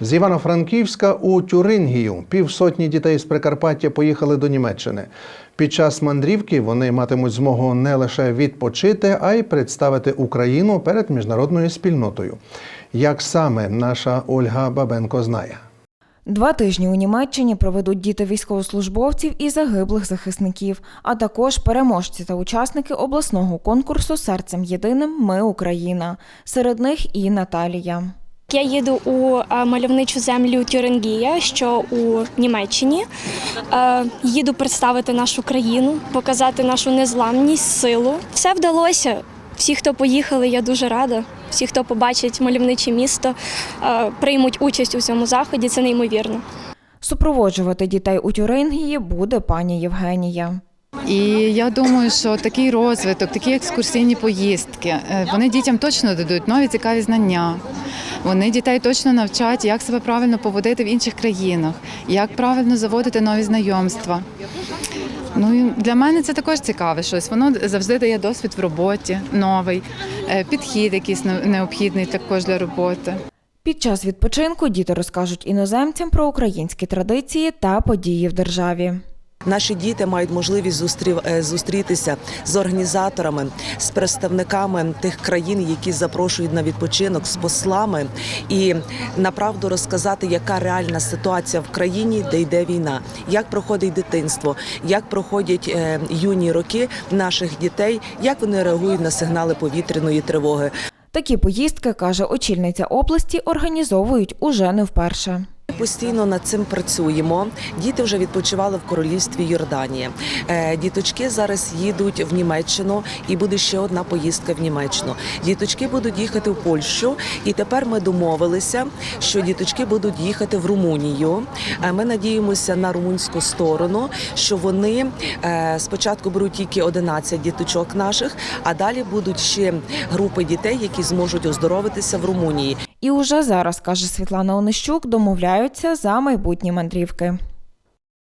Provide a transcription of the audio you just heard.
З Івано-Франківська у Тюрингію півсотні дітей з Прикарпаття поїхали до Німеччини. Під час мандрівки вони матимуть змогу не лише відпочити, а й представити Україну перед міжнародною спільнотою. Як саме наша Ольга Бабенко знає. Два тижні у Німеччині проведуть діти військовослужбовців і загиблих захисників, а також переможці та учасники обласного конкурсу Серцем єдиним Ми Україна. Серед них і Наталія. Я їду у е, мальовничу землю Тюрингія, що у Німеччині. Е, Їду представити нашу країну, показати нашу незламність, силу. Все вдалося. Всі, хто поїхали, я дуже рада. Всі, хто побачить мальовниче місто, е, приймуть участь у цьому заході. Це неймовірно. Супроводжувати дітей у Тюрингії буде пані Євгенія. І я думаю, що такий розвиток, такі екскурсійні поїздки, вони дітям точно дадуть нові цікаві знання. Вони дітей точно навчать, як себе правильно поводити в інших країнах, як правильно заводити нові знайомства. Ну і для мене це також цікаве щось. Воно завжди дає досвід в роботі, новий, е, підхід якийсь необхідний також для роботи. Під час відпочинку діти розкажуть іноземцям про українські традиції та події в державі. Наші діти мають можливість зустрів- е, зустрітися з організаторами, з представниками тих країн, які запрошують на відпочинок, з послами, і направду розказати, яка реальна ситуація в країні, де йде війна, як проходить дитинство, як проходять е, юні роки наших дітей, як вони реагують на сигнали повітряної тривоги. Такі поїздки, каже очільниця області, організовують уже не вперше. Постійно над цим працюємо. Діти вже відпочивали в королівстві Йорданії. Е, Діточки зараз їдуть в Німеччину, і буде ще одна поїздка в Німеччину. Діточки будуть їхати в Польщу, і тепер ми домовилися, що діточки будуть їхати в Румунію. Е, Ми надіємося на румунську сторону, що вони е, спочатку беруть тільки 11 діточок наших, а далі будуть ще групи дітей, які зможуть оздоровитися в Румунії. І уже зараз, каже Світлана Онищук, домовляються за майбутні мандрівки.